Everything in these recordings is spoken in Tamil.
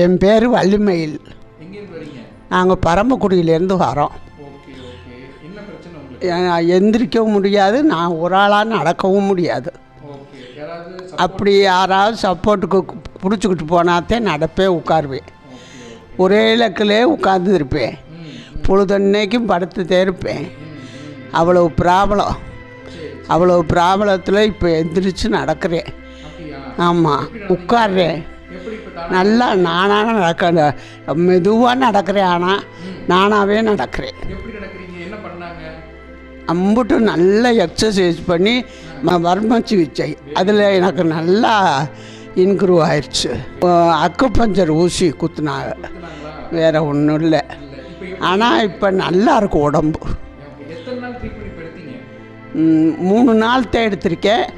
என் பேர் வள்ளிமயில். நாங்கள் பரமக்குடியிலேருந்து வரோம். எந்திரிக்கவும் முடியாது நான் ஒரு ஆளாக நடக்கவும் முடியாது. அப்படி யாராவது சப்போர்ட்டுக்கு பிடிச்சிக்கிட்டு போனாத்தே நடப்பே உட்காருவேன். ஒரே இலக்கிலே உட்கார்ந்துருப்பேன். பொழுதன்னைக்கும் படுத்துட்டே இருப்பேன் அவ்வளோ ப்ராப்ளம் அவ்வளோ ப்ராப்ளத்தில் இப்போ எந்திரிச்சு நடக்கிறேன். ஆமாம் உட்கார்றேன். நல்லா நானாக நடக்க மெதுவாக நடக்கிறேன் ஆனால் நானாகவே நடக்கிறேன். அம்புட்டு நல்லா எக்ஸசைஸ் பண்ணி ம- வர்ம சிகிச்சை. அதில் எனக்கு நல்லா இன்க்ரூவ் ஆயிடுச்சு அக்கு பஞ்சர் ஊசி குத்துனாங்க. வேறு ஒன்றும் இல்லை. ஆனால் இப்போ நல்லா இருக்கு உடம்பு. மூணு நாள் தான் எடுத்திருக்கேன்.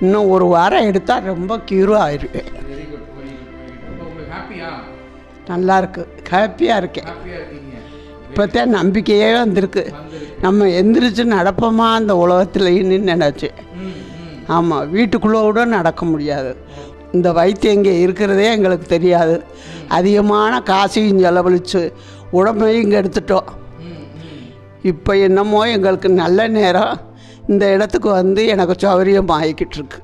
இன்னும் ஒரு வாரம் எடுத்தால் ரொம்ப க்யூர் ஆயிருவேன். ஹாப்பியா நல்லா இருக்கு ஹாப்பியாக இருக்கேன் இப்போத்தான் நம்பிக்கையே வந்திருக்கு. நம்ம எந்திரிச்சு நடப்போமா அந்த உலகத்துலன்னு ம் ஆமாம் வீட்டுக்குள்ளே கூட நடக்க முடியாது. இந்த வைத்தியம் இங்கே இருக்கிறதே எங்களுக்கு தெரியாது. அதிகமான காசையும் செலவழித்து உடம்பையும் இங்கே எடுத்துட்டோம். இப்போ என்னமோ எங்களுக்கு நல்ல நேரம். இந்த இடத்துக்கு வந்து எனக்கு சௌகரியம் ஆகிக்கிட்டு இருக்கு